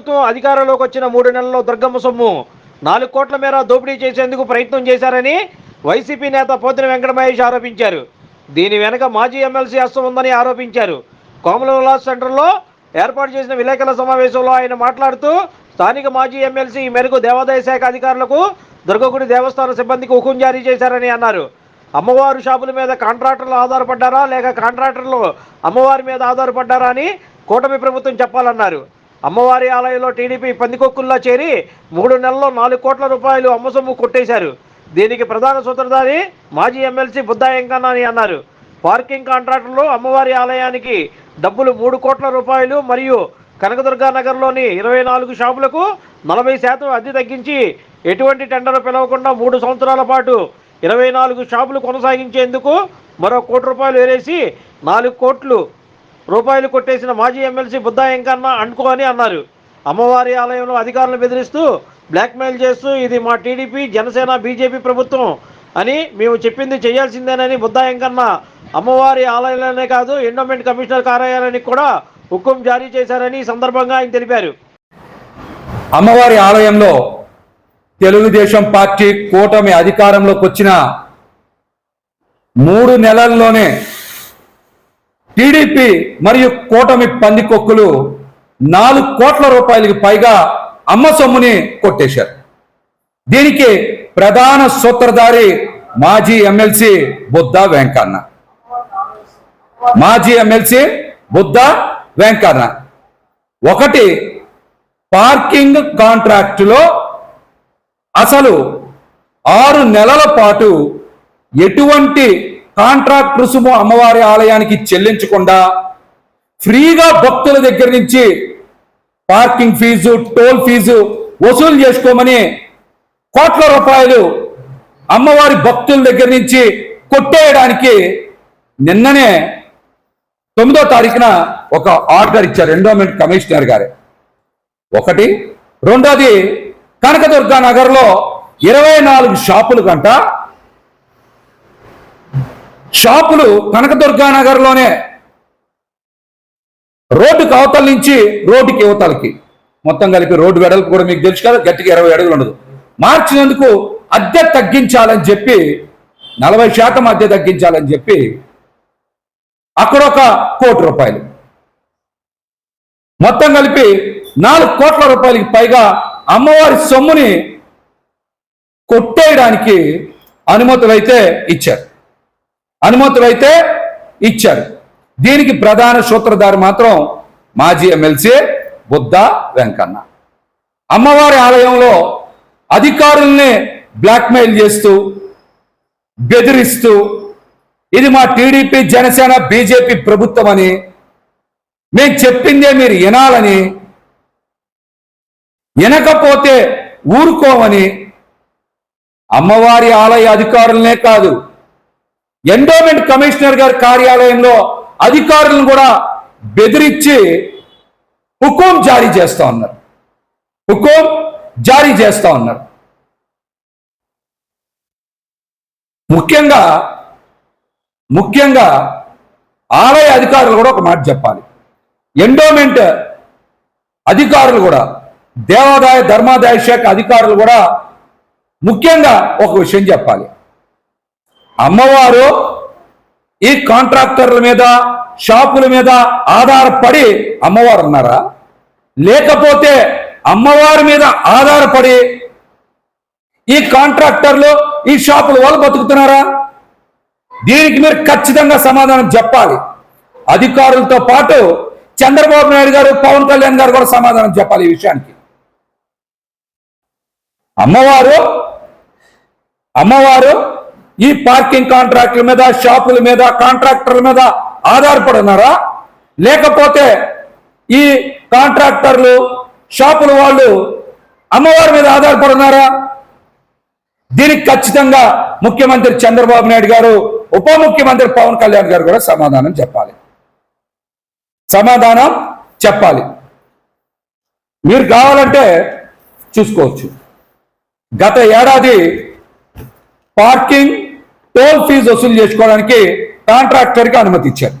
ప్రభుత్వం అధికారంలోకి వచ్చిన మూడు నెలల్లో దుర్గమ్మ సొమ్ము నాలుగు కోట్ల మేర దోపిడీ చేసేందుకు ప్రయత్నం చేశారని వైసీపీ నేత పోతిన వెంకటమహేష్ ఆరోపించారు. దీని వెనక మాజీ ఎమ్మెల్సీ హస్తం ఉందని ఆరోపించారు. కోమల విలాస్ సెంటర్లో ఏర్పాటు చేసిన విలేకరుల సమావేశంలో ఆయన మాట్లాడుతూ స్థానిక మాజీ ఎమ్మెల్సీ ఈ మేరకు దేవాదాయ శాఖ అధికారులకు దుర్గగుడి దేవస్థాన సిబ్బందికి హుకుం జారీ చేశారని అన్నారు. అమ్మవారు షాపుల మీద కాంట్రాక్టర్లు ఆధారపడ్డారా లేక కాంట్రాక్టర్లు అమ్మవారి మీద ఆధారపడ్డారా అని కూటమి ప్రభుత్వం చెప్పాలన్నారు. అమ్మవారి ఆలయంలో టీడీపీ పందికొక్కుల్లా చేరి మూడు నెలల్లో నాలుగు కోట్ల రూపాయలు అమ్మ సొమ్ము కొట్టేశారు. దీనికి ప్రధాన సూత్రధారి మాజీ ఎమ్మెల్సీ బుద్ధా వెంకన్న అని అన్నారు. పార్కింగ్ కాంట్రాక్టర్లు అమ్మవారి ఆలయానికి డబ్బులు మూడు కోట్ల రూపాయలు మరియు కనకదుర్గా నగర్లోని ఇరవై నాలుగు షాపులకు నలభై శాతం అద్దె తగ్గించి ఎటువంటి టెండర్ పిలవకుండా మూడు సంవత్సరాల పాటు ఇరవై నాలుగు షాపులు కొనసాగించేందుకు మరో కోటి రూపాయలు వేరేసి నాలుగు కోట్లు రూపాయలు కొట్టేసిన మాజీ ఎమ్మెల్సీ బుద్ధా ఎంకన్న అనుకో అని అన్నారు. అమ్మవారి ఆలయంలో అధికారులను బెదిరిస్తూ బ్లాక్మెయిల్ చేస్తూ ఇది మా టీడీపీ జనసేన బీజేపీ ప్రభుత్వం అని మేము చెప్పింది చేయాల్సిందేనని బుద్ధా ఎంకన్న అమ్మవారి ఆలయంలోనే కాదు ఎండోమెంట్ కమిషనర్ కార్యాలయానికి కూడా హుకుం జారీ చేశారని ఈ సందర్భంగా ఆయన తెలిపారు. అమ్మవారి ఆలయంలో తెలుగుదేశం పార్టీ కూటమి అధికారంలోకి వచ్చిన మూడు నెలల్లోనే టీడీపీ మరియు కూటమి పందికొక్కులు నాలుగు కోట్ల రూపాయలకి పైగా అమ్మ సొమ్ముని కొట్టేశారు. దీనికి ప్రధాన సూత్రధారి మాజీ ఎమ్మెల్సీ బుద్ధ వెంకన్న. మాజీ ఎమ్మెల్సీ బుద్ధ వెంకన్న. ఒకటి పార్కింగ్ కాంట్రాక్టులో అసలు ఆరు నెలల పాటు ఎటువంటి కాంట్రాక్ట్ రుసుము అమ్మవారి ఆలయానికి చెల్లించకుండా ఫ్రీగా భక్తుల దగ్గర నుంచి పార్కింగ్ ఫీజు టోల్ ఫీజు వసూలు చేసుకోమని కోట్ల రూపాయలు అమ్మవారి భక్తుల దగ్గర నుంచి కొట్టేయడానికి నిన్ననే తొమ్మిదో తారీఖున ఒక ఆర్డర్ ఇచ్చారు ఎండోమెంట్ కమిషనర్ గారే. ఒకటి. రెండోది కనకదుర్గా నగర్లో ఇరవై నాలుగు షాపులు కంట షాపులు కనకదుర్గా నగర్లోనే. రోడ్డుకి అవతల నుంచి రోడ్డుకి యువతలకి మొత్తం కలిపి రోడ్డు వెడల్పు కూడా మీకు తెలుసు కదా గట్టిగా ఇరవై అడుగులు ఉండదు. మార్చినందుకు అద్దె తగ్గించాలని చెప్పి నలభై శాతం అద్దె తగ్గించాలని చెప్పి అక్కడ ఒక కోటి రూపాయలు. మొత్తం కలిపి నాలుగు కోట్ల రూపాయలకి పైగా అమ్మవారి సొమ్ముని కొట్టేయడానికి అనుమతులైతే ఇచ్చారు. అనుమతులైతే ఇచ్చారు. దీనికి ప్రధాన సూత్రధారి మాత్రం మాజీ ఎమ్మెల్సీ బుద్ధ వెంకన్న. అమ్మవారి ఆలయంలో అధికారుల్ని బ్లాక్మెయిల్ చేస్తూ బెదిరిస్తూ ఇది మా టీడీపీ జనసేన బీజేపీ ప్రభుత్వం అని మేము చెప్పిందే మీరు వినాలని వినకపోతే ఊరుకోమని అమ్మవారి ఆలయ అధికారులనే కాదు ఎండోమెంట్ కమిషనర్ గారి కార్యాలయంలో అధికారులను కూడా బెదిరించి హుకుం జారీ చేస్తా ఉన్నారు. హుకుం జారీ చేస్తా ఉన్నారు. ముఖ్యంగా ముఖ్యంగా ఆలయ అధికారులు కూడా ఒక మాట చెప్పాలి. ఎండోమెంట్ అధికారులు కూడా దేవాదాయ ధర్మాదాయ శాఖ అధికారులు కూడా ముఖ్యంగా ఒక విషయం చెప్పాలి. అమ్మవారు ఈ కాంట్రాక్టర్ల మీద షాపుల మీద ఆధారపడి అమ్మవారు ఉన్నారా లేకపోతే అమ్మవారి మీద ఆధారపడి ఈ కాంట్రాక్టర్లు ఈ షాపుల వాళ్ళు బతుకుతున్నారా? దీనికి మీరు ఖచ్చితంగా సమాధానం చెప్పాలి. అధికారులతో పాటు చంద్రబాబు నాయుడు గారు పవన్ కళ్యాణ్ గారు కూడా సమాధానం చెప్పాలి ఈ విషయానికి. అమ్మవారు అమ్మవారు ఈ పార్కింగ్ కాంట్రాక్టుల మీద షాపుల మీద కాంట్రాక్టర్ల మీద ఆధారపడున్నారా? లేకపోతే ఈ కాంట్రాక్టర్లు షాపుల వాళ్ళు అమ్మవారి మీద ఆధారపడున్నారా? దీనికి ఖచ్చితంగా ముఖ్యమంత్రి చంద్రబాబు నాయుడు గారు ఉప ముఖ్యమంత్రి పవన్ కళ్యాణ్ గారు కూడా సమాధానం చెప్పాలి. సమాధానం చెప్పాలి. మీరు కావాలంటే చూసుకోవచ్చు. గత ఏడాది పార్కింగ్ టోల్ ఫీజు వసూలు చేసుకోవడానికి కాంట్రాక్టర్కి అనుమతి ఇచ్చారు.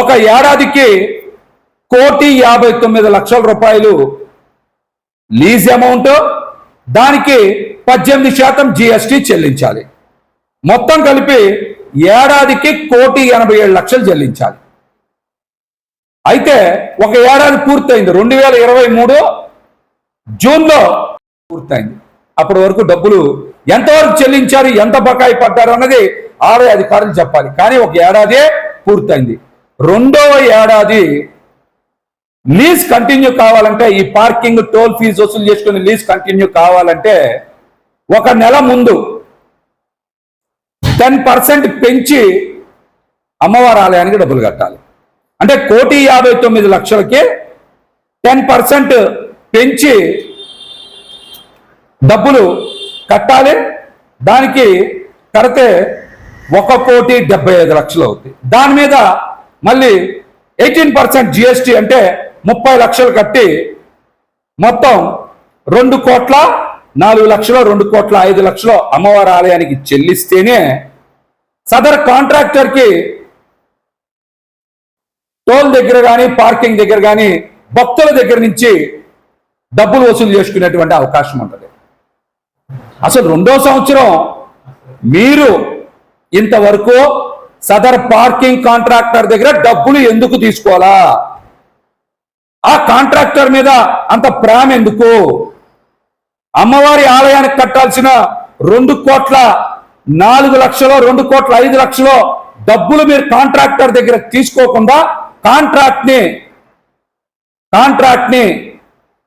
ఒక ఏడాదికి కోటి యాభై తొమ్మిది లక్షల రూపాయలు లీజ్ అమౌంట్ దానికి పద్దెనిమిది శాతం జీఎస్టీ చెల్లించాలి. మొత్తం కలిపి ఏడాదికి కోటి ఎనభై ఏడు లక్షలు చెల్లించాలి. అయితే ఒక ఏడాది పూర్తయింది. రెండు వేల ఇరవై మూడు జూన్లో పూర్తయింది. అప్పటి వరకు డబ్బులు ఎంతవరకు చెల్లించారు ఎంత బకాయి పడ్డారు అన్నది ఆర్ఐ అధికారులు చెప్పాలి. కానీ ఒక ఏడాదే పూర్తయింది. రెండవ ఏడాది లీజ్ కంటిన్యూ కావాలంటే ఈ పార్కింగ్ టోల్ ఫీజు వసూలు చేసుకుని లీజ్ కంటిన్యూ కావాలంటే ఒక నెల ముందు టెన్ పర్సెంట్ పెంచి అమ్మవారి ఆలయానికి డబ్బులు కట్టాలి. అంటే కోటి యాభై తొమ్మిది లక్షలకి టెన్ పర్సెంట్ పెంచి డబ్బులు కట్టాలి. దానికి కడితే ఒక కోటి డెబ్బై ఐదు లక్షలు అవుతుంది దాని మీద మళ్ళీ ఎయిటీన్ పర్సెంట్ జిఎస్టి అంటే ముప్పై లక్షలు కట్టి మొత్తం రెండు కోట్ల నాలుగు లక్షలు రెండు కోట్ల ఐదు లక్షలు అమ్మవారి ఆలయానికి చెల్లిస్తేనే సదర్ కాంట్రాక్టర్కి టోల్ దగ్గర కానీ పార్కింగ్ దగ్గర కానీ భక్తుల దగ్గర నుంచి డబ్బులు వసూలు చేసుకునేటువంటి అవకాశం ఉంటుంది. అసలు రెండో సంవత్సరం మీరు ఇంతవరకు సదర్ పార్కింగ్ కాంట్రాక్టర్ దగ్గర డబ్బులు ఎందుకు తీసుకోవాలా? ఆ కాంట్రాక్టర్ మీద అంత ప్రేమ ఎందుకు? అమ్మవారి ఆలయానికి కట్టాల్సిన రెండు కోట్ల నాలుగు లక్షలు రెండు కోట్ల ఐదు లక్షలు డబ్బులు మీరు కాంట్రాక్టర్ దగ్గర తీసుకోకుండా కాంట్రాక్ట్ని కాంట్రాక్ట్ని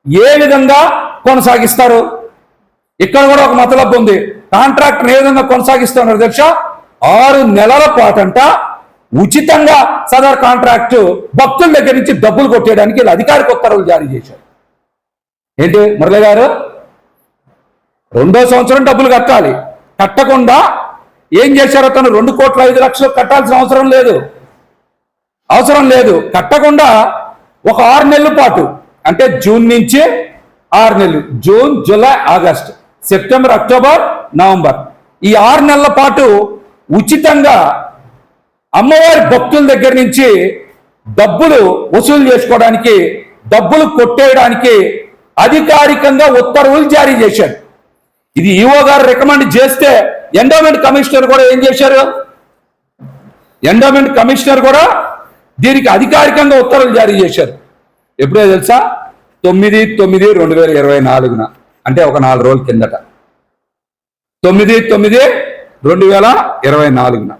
ఏ విధంగా కొనసాగిస్తారు? ఇక్కడ కూడా ఒక మతలబ్ ఉంది. కాంట్రాక్టర్ ఏ విధంగా కొనసాగిస్తున్నారు తెలుసా? ఆరు నెలల పాటంట ఉచితంగా సదర్ కాంట్రాక్ట్ భక్తుల దగ్గర నుంచి డబ్బులు కొట్టేయడానికి వీళ్ళు అధికారిక ఉత్తర్వులు జారీ చేశారు. ఏంటి మురళి గారు? రెండో సంవత్సరం డబ్బులు కట్టాలి. కట్టకుండా ఏం చేశారో తను రెండు కోట్ల ఐదు లక్షలు కట్టాల్సిన అవసరం లేదు. అవసరం లేదు. కట్టకుండా ఒక ఆరు నెలల పాటు అంటే జూన్ నుంచి ఆరు నెలలు June July August September October November. ఈ ఆరు నెలల పాటు ఉచితంగా అమ్మవారి భక్తుల దగ్గర నుంచి డబ్బులు వసూలు చేసుకోవడానికి డబ్బులు కొట్టేయడానికి అధికారికంగా ఉత్తర్వులు జారీ చేశారు. ఇది ఈఓ గారు రికమెండ్ చేస్తే ఎండోమెంట్ కమిషనర్ కూడా ఏం చేశారు? ఎండోమెంట్ కమిషనర్ కూడా దీనికి అధికారికంగా ఉత్తర్వులు జారీ చేశారు. ఎప్పుడో తెలుసా? తొమ్మిది తొమ్మిది రెండు వేల ఇరవై నాలుగున. అంటే ఒక నాలుగు రోజుల కిందట. తొమ్మిది తొమ్మిది రెండు వేల ఇరవై నాలుగున.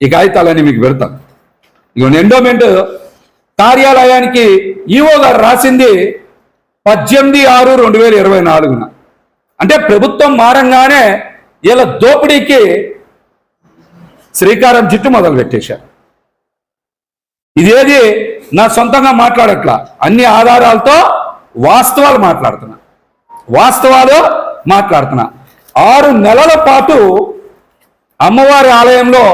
ఈ కాగితాలన్నీ మీకు పెడతాం. ఇవన్న ఎండోమెంట్ కార్యాలయానికి ఈఓ గారు రాసింది పద్దెనిమిది ఆరు రెండు వేల ఇరవై నాలుగున. అంటే ప్రభుత్వం మారంగానే వీళ్ళ దోపిడీకి శ్రీకారం చుట్టూ మొదలు పెట్టేశారు. ఇదేది నా సొంతంగా మాట్లాడట్లా. అన్ని ఆధారాలతో వాస్తవాలు మాట్లాడుతున్నా. వాస్తవాలు మాట్లాడుతున్నా. ఆరు నెలల పాటు అమ్మవారి ఆలయంలో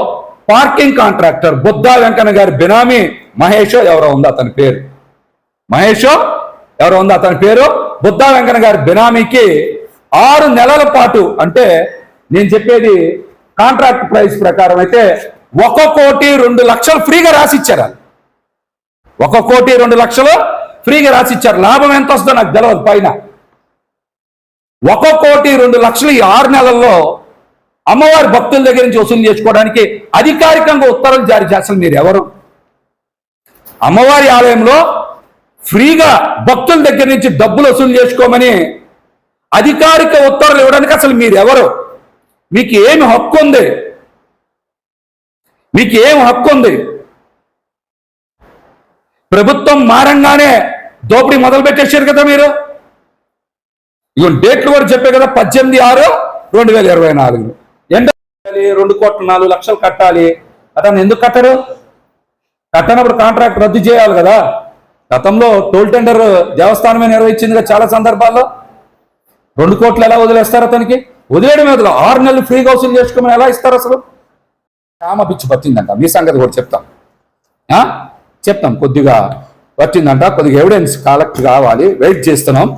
పార్కింగ్ కాంట్రాక్టర్ బుద్ధా వెంకన్న గారి బినామీ మహేషో ఎవరో ఉంది అతని పేరు. మహేషో ఎవరో ఉంది అతని పేరు? బుద్ధా వెంకన్న గారి బినామీకి ఆరు నెలల పాటు అంటే నేను చెప్పేది కాంట్రాక్ట్ ప్రైస్ ప్రకారం అయితే ఒక కోటి రెండు లక్షలు ఫ్రీగా రాసిచ్చారు ఒక కోటి రెండు లక్షలు ఫ్రీగా రాసిచ్చారు. లాభం ఎంత వస్తుందో నాకు తెలియదు పైన. ఒక కోటి రెండు లక్షలు ఈ ఆరు నెలల్లో అమ్మవారి భక్తుల దగ్గర నుంచి వసూలు చేసుకోవడానికి అధికారికంగా ఉత్తర్వులు జారీ చేస్తారు మీరు ఎవరు అమ్మవారి ఆలయంలో ఫ్రీగా భక్తుల దగ్గర నుంచి డబ్బులు వసూలు చేసుకోమని అధికారిక ఉత్తర్వులు ఇవ్వడానికి అసలు మీరు ఎవరు మీకు ఏమి హక్కు ఉంది? మీకు ఏం హక్కు ఉంది? ప్రభుత్వం మారంగానే దోపిడీ మొదలు పెట్టేశారు కదా మీరు? ఇగో డేట్లు కూడా చెప్పే కదా పద్దెనిమిది ఆరు రెండు వేల ఇరవై నాలుగు ఎంత రెండు కోట్ల నాలుగు లక్షలు కట్టాలి. అతను ఎందుకు కట్టరు? కట్టనప్పుడు కాంట్రాక్ట్ రద్దు చేయాలి కదా. గతంలో టోల్ టెండర్ దేవస్థానమే నిర్వహించింది చాలా సందర్భాల్లో. రెండు కోట్లు ఎలా వదిలేస్తారు అతనికి? వదిలేయడం మీద ఆరు నెలలు ఫ్రీగా వసూలు చేసుకోమని ఎలా ఇస్తారు అసలు? కామ పిచ్చి పట్టిందంట. మీ సంగతి కూడా చెప్తాం. చెప్తాం. కొద్దిగా పట్టిందంట. కొద్దిగా ఎవిడెన్స్ కలెక్ట్ కావాలి. వెయిట్ చేస్తున్నాం.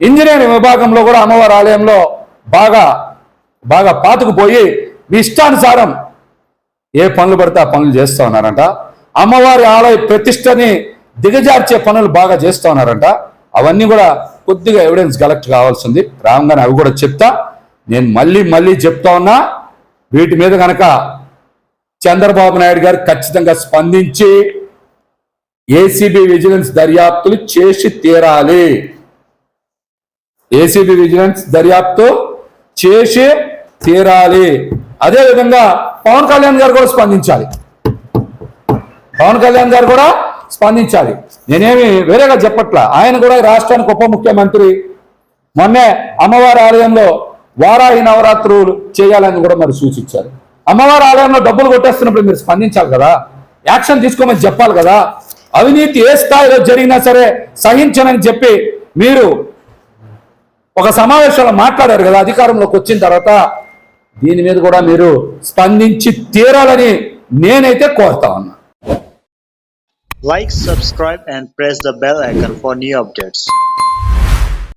ఇంజనీరింగ్ విభాగంలో కూడా అమ్మవారి ఆలయంలో బాగా బాగా పాతుకుపోయి మీ ఇష్టానుసారం ఏ పనులు పడితే ఆ పనులు చేస్తూ ఉన్నారంట. అమ్మవారి ఆలయ ప్రతిష్టని దిగజార్చే పనులు బాగా చేస్తూ ఉన్నారంట. అవన్నీ కూడా కొద్దిగా ఎవిడెన్స్ కలెక్ట్ కావాల్సింది. రాగానే అవి కూడా చెప్తా. నేను మళ్ళీ మళ్ళీ చెప్తా ఉన్నా వీటి మీద కనుక చంద్రబాబు నాయుడు గారు ఖచ్చితంగా స్పందించి ఏసీబీ విజిలెన్స్ దర్యాప్తులు చేసి తీరాలి. ఏసీబీ విజిలెన్స్ దర్యాప్తు చేసి తీరాలి. అదే విధంగా పవన్ కళ్యాణ్ గారు కూడా స్పందించాలి. పవన్ కళ్యాణ్ గారు కూడా స్పందించాలి. నేనేమి వేరేగా చెప్పట్లా. ఆయన కూడా ఈ రాష్ట్రానికి ఉప ముఖ్యమంత్రి. మొన్నే అమ్మవారి ఆలయంలో వారాహి నవరాత్రులు చేయాలని కూడా మరి సూచించారు. అమ్మవారి ఆలయంలో డబ్బులు కొట్టేస్తున్నప్పుడు మీరు స్పందించాలి కదా. యాక్షన్ తీసుకోమని చెప్పాలి కదా. అవినీతి ఏ స్థాయిలో జరిగినా సరే సహించనని చెప్పి మీరు ఒక సమావేశంలో మాట్లాడారు కదా అధికారంలోకి వచ్చిన తర్వాత దీని మీద కూడా మీరు స్పందించి తీరాలని నేనైతే కోరుతా ఉన్నా. Like subscribe and press the bell icon for new updates